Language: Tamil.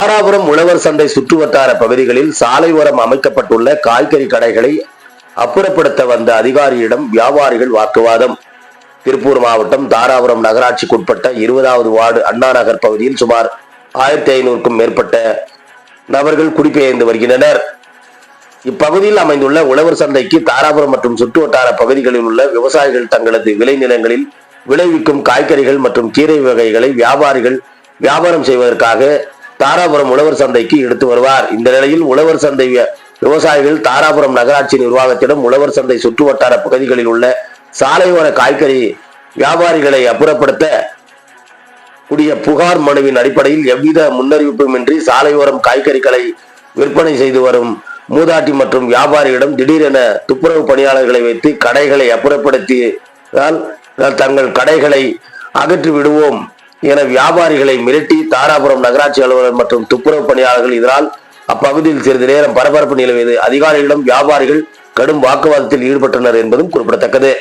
தாராபுரம் உழவர் சந்தை சுற்றுவட்டார பகுதிகளில் சாலை ஓரம் அமைக்கப்பட்டுள்ள காய்கறி கடைகளை அப்புறப்படுத்த வந்த அதிகாரியிடம் வியாபாரிகள் வாக்குவாதம். திருப்பூர் மாவட்டம் தாராபுரம் நகராட்சிக்குட்பட்ட இருபதாவது வார்டு அண்ணா நகர் பகுதியில் சுமார் ஆயிரத்தி ஐநூறுக்கும் மேற்பட்ட நபர்கள் குடிபெயர்ந்து வருகின்றனர். இப்பகுதியில் அமைந்துள்ள உழவர் சந்தைக்கு தாராபுரம் மற்றும் சுற்றுவட்டார பகுதிகளில் உள்ள விவசாயிகள் தங்களது விளைநிலங்களில் விளைவிக்கும் காய்கறிகள் மற்றும் கீரை வகைகளை வியாபாரிகள் வியாபாரம் செய்வதற்காக தாராபுரம் உழவர் சந்தைக்கு எடுத்து வருவார். இந்த நிலையில் உழவர் சந்தை விவசாயிகள் தாராபுரம் நகராட்சி நிர்வாகத்திடம் உழவர் சந்தை சுற்றுவட்டார பகுதிகளில் உள்ள சாலையோர காய்கறி வியாபாரிகளை அப்புறப்படுத்த கூடிய புகார் மனுவின் அடிப்படையில் எவ்வித முன்னறிவிப்புமின்றி சாலையோரம் காய்கறிகளை விற்பனை செய்து வரும் மூதாட்டி மற்றும் வியாபாரியிடம் திடீரென துப்புரவு பணியாளர்களை வைத்து கடைகளை அப்புறப்படுத்தியால் தங்கள் கடைகளை அகற்றி விடுவோம் என வியாபாரிகளை மிரட்டி தாராபுரம் நகராட்சி அலுவலர் மற்றும் துப்புரவு பணியாளர்கள் இதனால் அப்பகுதியில் சிறிது நேரம் பரபரப்பு நிலவியது. அதிகாரிகளிடம் வியாபாரிகள் கடும் வாக்குவாதத்தில் ஈடுபட்டனர் என்பதும் குறிப்பிடத்தக்கது.